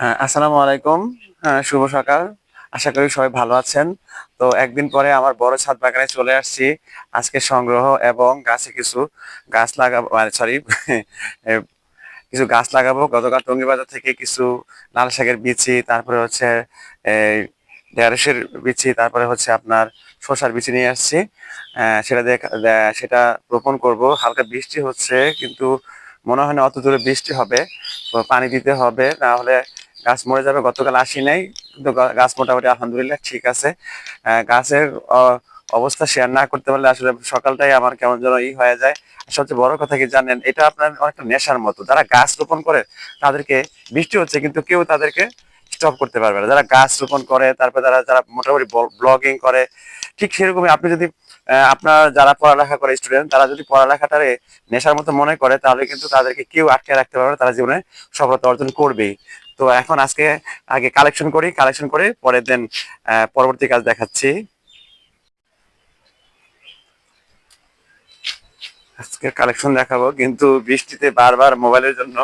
হ্যাঁ আসসালামু আলাইকুম। হ্যাঁ শুভ সকাল। আশা করি সবাই ভালো আছেন। তো একদিন পরে আমার বড় ছাদ বাগানে চলে আসছি। আজকে সংগ্রহ এবং গাছে কিছু গাছ লাগাবো মানে সরি কিছু গাছ লাগাবো। গতকাল টঙ্গি বাজার থেকে কিছু লাল শাকের বিচি, তারপরে হচ্ছে ঢেঁড়সের বিচি, তারপরে হচ্ছে আপনার শসার বিচি নিয়ে আসছি। সেটা দেখ সেটা রোপণ করব। হালকা বৃষ্টি হচ্ছে, কিন্তু মনে হয় না অত দূরে বৃষ্টি হবে। তো পানি দিতে হবে, না হলে গাছ মরে যাবে, গতকাল আসি নাই, কিন্তু গাছ মোটামুটি আলহামদুলিল্লাহ ঠিক আছে। গাছের অবস্থা শেয়ার না করতে পারলে আসলে সকালটাই আমার কেমন যেন ই হয়ে যায়। সবচেয়ে বড় কথা কি জানেন, এটা আপনার অনেকটা নেশার মতো। যারা গাছ রোপণ করে, তাদেরকে বৃষ্টি হচ্ছে, কিন্তু কেউ তাদেরকে স্টপ করতে পারবে না। যারা গাছ রোপণ করে, তারপরে যারা যারা মোটামুটি ব্লগিং করে, ঠিক সেরকমই আপনি যদি আপনার যারা পড়ালেখা করে স্টুডেন্ট তারা যদি পড়ালেখাটারে নেশার মতো মনে করে, তাহলে কিন্তু তাদেরকে কেউ আটকে রাখতে পারবে তারা জীবনে সফলতা অর্জন করবেই। তো এখন আজকে আগে কালেকশন করি কালেকশন করে পরে দেন পরবর্তী কাজ দেখাচ্ছি। আজকে কালেকশন দেখাবো, কিন্তু বৃষ্টিতে বারবার মোবাইলের জন্য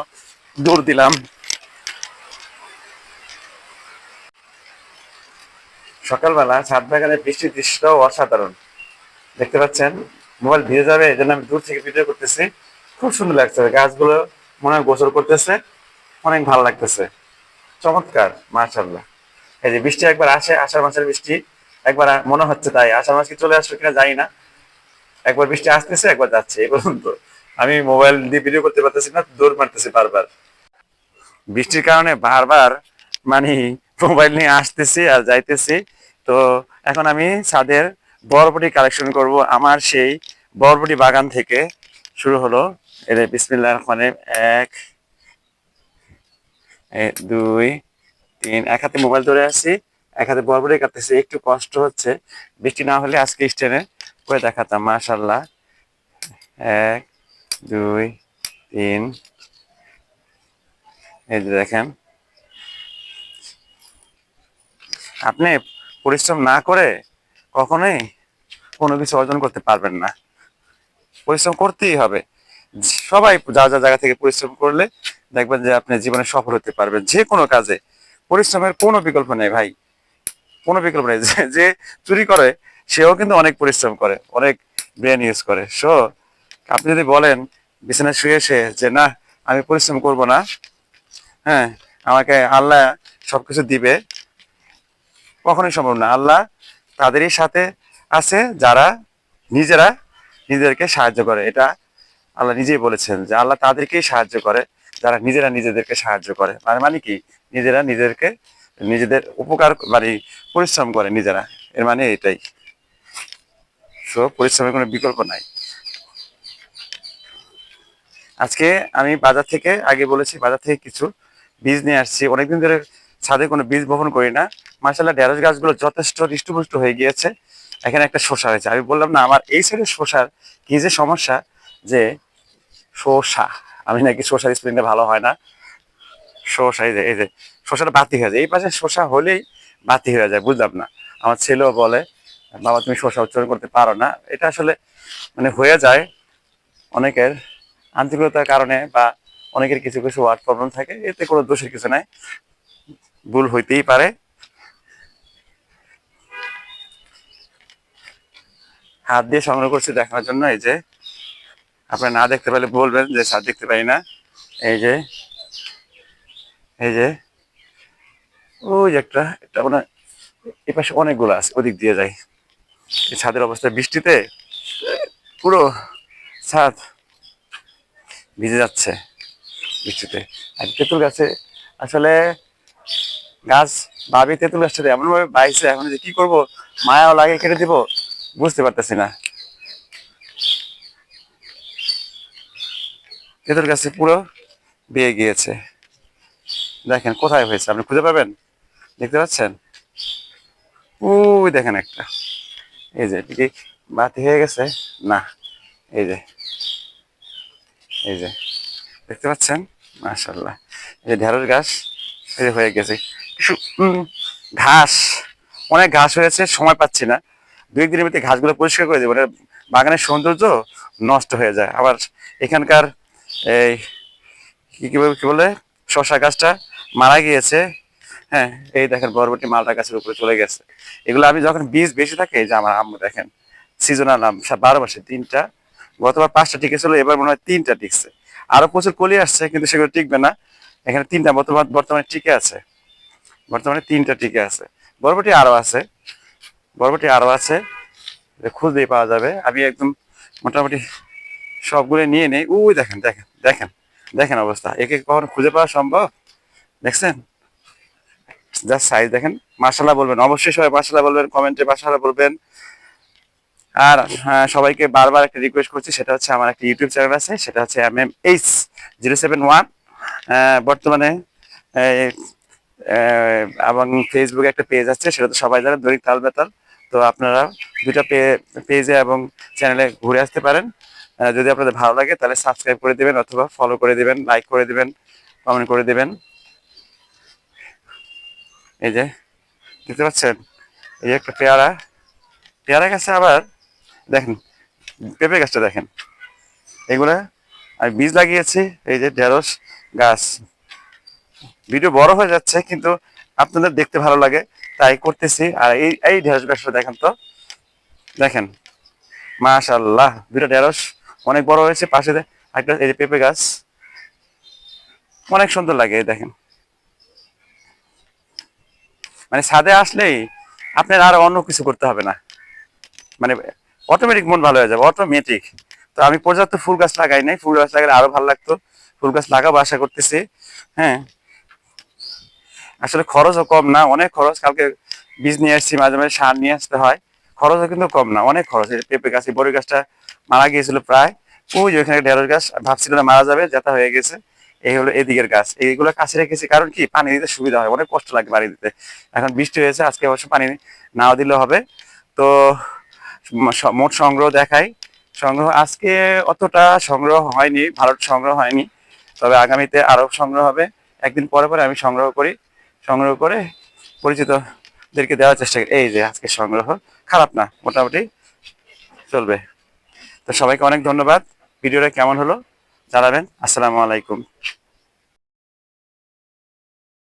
দৌড় দিলাম। সকালবেলা ছাদ বাগানে বৃষ্টির দৃশ্যটাও অসাধারণ। দেখতে পাচ্ছেন, মোবাইল ভিজে যাবে এই জন্য আমি দূর থেকে ভিডিও করতেছি। খুব সুন্দর লাগছে গাছগুলো মনে হয় গোসল করতেছে, অনেক ভালো লাগতেছে। চমৎকার মাশাল্লাহ এই যে বৃষ্টি একবার আসে, আষাঢ় মাসের বৃষ্টি, একবার মনে হচ্ছে তাই, আষাঢ় মাস কি চলে আসবে কিনা জানি না। একবার বৃষ্টি আসতেছে, একবার যাচ্ছে, এই পর্যন্ত। আমি মোবাইল দিয়ে ভিডিও করতে পারতেছি না, দৌড় মারতেছি বারবার। বৃষ্টির কারণে বারবার মানে মোবাইল নিয়ে আসতেছি আর যাইতেছি। তো এখন আমি ছাদের বরবটি কালেকশন করব। আমার সেই বরবটি বাগান থেকে শুরু হলো। এর বিসমিল্লাহ রহমানের এক দুই, তিন, এক হাতে মোবাইল ধরে আছি, এক হাতে বরবটি কাটতেছি একটু কষ্ট হচ্ছে। বৃষ্টি না হলে আজকে স্ট্যান্ডে করে দেখাতাম মাশাল্লাহ এক, দুই, তিন। এই যে দেখেন। আপনি পরিশ্রম না করে কখনোই কোনো কিছু অর্জন করতে পারবেন না। পরিশ্রম করতেই হবে। সবাই যা যা জায়গা থেকে পরিশ্রম করলে দেখবেন যে আপনি জীবনে সফল হতে পারবেন। যে কোনো কাজে পরিশ্রমের কোনো বিকল্প নেই ভাই। কোনো বিকল্প নেই। যে- চুরি করে, সেও কিন্তু অনেক পরিশ্রম করে, অনেক ব্রেন ইউজ করে। সো আপনি যদি বলেন বিছানায় শুয়ে শুয়ে যে, না, আমি পরিশ্রম করব না। হ্যাঁ আমাকে আল্লাহ সবকিছু দিবে। কখনোই সম্ভব না। আল্লাহ তাদেরই সাথে আছে যারা নিজেরা নিজেদেরকে সাহায্য করে। এটা আল্লাহ নিজেই বলেছেন যে, আল্লাহ তাদেরকেই সাহায্য করে। যারা নিজেরা নিজেদেরকে সাহায্য করে। মানে মানে কি? নিজেরা নিজেদেরকে, নিজেদের উপকার মানে পরিশ্রম করে নিজেরা। এর মানে এটাই। সো পরিশ্রমের কোনো বিকল্প নাই। আজকে আমি বাজার থেকে আগে বলেছি, বাজার থেকে কিছু বীজ নিয়ে আসছি। অনেকদিন ধরে ছাদে কোনো বীজ বপন করি না। মার্শাল্লাহ ঢেঁড়স গাছগুলো যথেষ্ট হৃষ্টপুষ্ট হয়ে গিয়েছে। এখানে একটা শসা হয়েছে। আমি বললাম, না, আমার এই সাইডের শসার কি যে সমস্যা? যে শসা। আমি নাকি শসার স্পেলিংটা ভালো হয় না। শসা, এই যে এই যে, শসাটা বাতি হয়ে যায়। এই পাশে শসা হলেই বাতি হয়ে যায়, বুঝলাম না। আমার ছেলেও বলে, বাবা, তুমি শসা উচ্চারণ করতে পারো না। এটা আসলে মানে হয়ে যায়। অনেকের আন্তরিকতার কারণে বা অনেকের কিছু কিছু ওয়ার্ড প্রবলেম থাকে। এতে কোনো দোষের কিছু নাই। ভুল হইতেই পারে। হাত দিয়ে সংগ্রহ করছি দেখানোর জন্য। এই যে আপনারা না দেখতে পেলে বলবেন যে স্যার দেখতে পাই না। এই যে এই যে, ওই যে একটা, এটা মানে এই পাশে অনেকগুলো আছে, ওদিক দিয়ে যায় এই ছাদের অবস্থা বৃষ্টিতে পুরো ছাদ ভিজে যাচ্ছে বৃষ্টিতে। আর তেঁতুল গাছে আসলে গাছ ভাবি তেঁতুল গাছটা এমনভাবে বাইছে, এখন যে কি করব, মায়াও লাগে কেটে দিব, বুঝতে পারতেছি না। তেঁতুল গাছে পুরো বেয়ে গিয়েছে। দেখেন, কোথায় হয়েছে? আপনি খুঁজে পাবেন? দেখতে পাচ্ছেন? ওই দেখেন একটা। এই যে কি বাতি হয়ে গেছে? না, এই যে এই যে, দেখতে পাচ্ছেন? মাশাল্লাহ এই যে ঢেঁড়স গাছ, এই হয়ে গেছে। ঘাস, অনেক ঘাস হয়েছে, সময় পাচ্ছি না। দুই একদিনের মধ্যে ঘাসগুলো পরিষ্কার করে দেবো। বাগানের সৌন্দর্য নষ্ট হয়ে যায়। আবার এখানকার এই, কি বলে- শশা গাছটা মারা গিয়েছে। হ্যাঁ এই দেখেন বরবটি মালটা গাছের উপরে চলে গেছে। এগুলো আমি যখন বীজ বেশি থাকে যে আমার আম্মু দেখেন সিজনাল আম বারো মাসে তিনটা, গতবার পাঁচটা টিকে ছিল এবার মনে হয় তিনটা টিকছে। আরও প্রচুর কলি আসছে, কিন্তু সেগুলো টিকবে না। এখানে তিনটা বর্তমান, বর্তমানে টিকে আছে। বর্তমানে তিনটা টিকে আছে। বরবটি আরও আছে। বরবটি আরও আছে। খুঁজতেই পাওয়া যাবে। আমি একদম মোটামুটি সবগুলো নিয়ে নেই। উই দেখেন দেখেন দেখেন দেখেন অবস্থা। একে কখনো খুঁজে পাওয়া সম্ভব? দেখছেন? যা সাইজ দেখেন মার্শাল্লাহ বলবেন। অবশ্যই সবাই মার্শাল্লাহ বলবেন কমেন্টে মার্শাল্লাহ বলবেন। আর হ্যাঁ, সবাইকে বারবার একটা রিকোয়েস্ট করছি সেটা হচ্ছে আমার একটা ইউটিউব চ্যানেল আছে সেটা হচ্ছে M M H zero seven one বর্তমানে এবং ফেসবুকে একটা পেজ আছে সেটা তো সবাই জানেন দৈনিক তাল বেতাল। তো আপনারা দুইটা পেজে এবং চ্যানেলে ঘুরে আসতে পারেন। যদি আপনাদের ভালো লাগে, তাহলে সাবস্ক্রাইব করে দিবেন অথবা ফলো করে দিবেন লাইক করে দিবেন কমেন্ট করে দিবেন। এই যে, দেখতে পাচ্ছেন? এই যে একটা পেয়ারা। পেয়ারা গাছে আবার, দেখেন, পেঁপে গাছটা দেখেন। এগুলা আমি বীজ লাগিয়েছি, এই যে ঢেঁড়স গাছ। ভিডিও বড় হয়ে যাচ্ছে, কিন্তু আপনাদের দেখতে ভালো লাগে, তাই করতেছি। আর এই এই ঢেঁড়স গাছটা দেখেন তো। দেখেন মাশাল্লাহ দুটো ঢেঁড়স। অনেক বড় হয়েছে, পাশে একটা এই যে পেঁপে গাছ। অনেক সুন্দর লাগে দেখেন। মানে ছাদে আসলেই আপনার আর অন্য কিছু করতে হবে না। মানে অটোমেটিক মন ভালো হয়ে যাবে অটোমেটিক তো আমি পর্যাপ্ত ফুল গাছ লাগাই নাই, ফুল গাছ লাগালে আরও ভালো লাগতো। ফুল গাছ লাগাবো আশা করতেছি হ্যাঁ। আসলে খরচও কম না, অনেক খরচ। কালকে বীজ নিয়ে আসছি, মাঝে মাঝে সার নিয়ে আসতে হয়। খরচও কিন্তু কম না, অনেক খরচ। পেঁপে গাছ বড়ি গাছটা মারা গিয়েছিল প্রায়। ওই যে ওখানে ঢেঁড়স গাছ ভাবছিল না মারা যাবে যেটা হয়ে গেছে। এই হলো এদিকের গাছ। এইগুলো কাছে রেখেছি, কারণ কি? পানি দিতে সুবিধা হয়, অনেক কষ্ট লাগে পানি দিতে। এখন বৃষ্টি হয়েছে, আজকে অবশ্য পানি নাও দিলেও হবে। তো মোট সংগ্রহ দেখাই। সংগ্রহ, আজকে অতটা সংগ্রহ হয়নি, ভালো সংগ্রহ হয়নি। তবে আগামীতে আরও সংগ্রহ হবে। একদিন পরে পরে আমি সংগ্রহ করি। সংগ্রহ করে পরিচিতদেরকে দেওয়ার চেষ্টা করি। এই যে আজকে সংগ্রহ, খারাপ না, মোটামুটি চলবে। তো সবাইকে অনেক ধন্যবাদ। ভিডিওটা কেমন হলো জানাবেন। আসসালামু আলাইকুম।